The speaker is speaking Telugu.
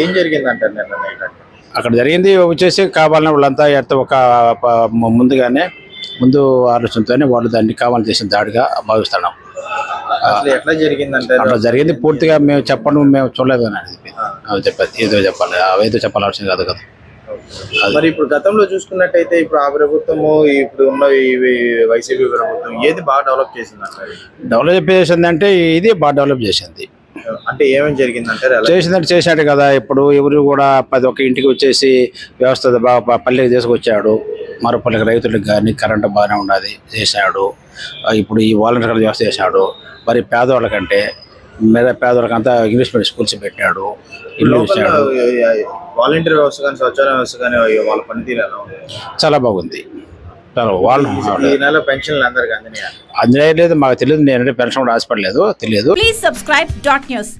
ఏం జరిగింది అంటారు నిన్న నైట్ అక్కడ? జరిగింది వచ్చేసి కావాలని వాళ్ళంతా ఎంత ఒక ముందుగానే ముందు ఆలోచనతోనే వాళ్ళు దాన్ని కావాలని చేసిన దాడిగా భావిస్తున్నాం. ఎట్లా జరిగింది అంటారు అట్లా జరిగింది పూర్తిగా మేము చెప్పడం మేము చూడలేదు అని చెప్పాలి ఏదో చెప్పాలి ఏదో చెప్పాలి అవసరం కాదు కదా. మరి ఇప్పుడు గతంలో చూసుకున్నట్టయితే ఇప్పుడు ఆ ప్రభుత్వము ఇప్పుడు ఉన్న వైసీపీ ప్రభుత్వం ఏది బాగా డెవలప్ చేసింది డెవలప్ చేసింది అంటే ఇది బాగా డెవలప్ చేసింది. అంటే ఏమేమి జరిగింది అంటారు ఎలా చేసిందంటే చేశాడు కదా ఇప్పుడు ఎవరు కూడా ప్రతి ఒక్క ఇంటికి వచ్చేసి వ్యవస్థ బాగా పల్లెకి తీసుకొచ్చాడు. మరో పల్లెకి రైతులకు కానీ కరెంటు బాగానే ఉన్నది చేశాడు. ఇప్పుడు ఈ వాలంటీర్ వ్యవస్థ చేశాడు. మరి పేదవాళ్ళకంటే మీద పేదవాళ్ళకంతా ఇంగ్లీష్ మీడియం స్కూల్స్ పెట్టాడు ఇల్లు ఇచ్చాడు వాలంటీర్ వ్యవస్థ కానీ స్వచ్ఛంద వ్యవస్థ కానీ వాళ్ళ పనితీరు చాలా బాగుంది. చాలా వాళ్ళు అందినాయా? లేదు మాకు తెలియదు నేను పెన్షన్ కూడా ఆశపడలేదు తెలియదు. Please subscribe dot news.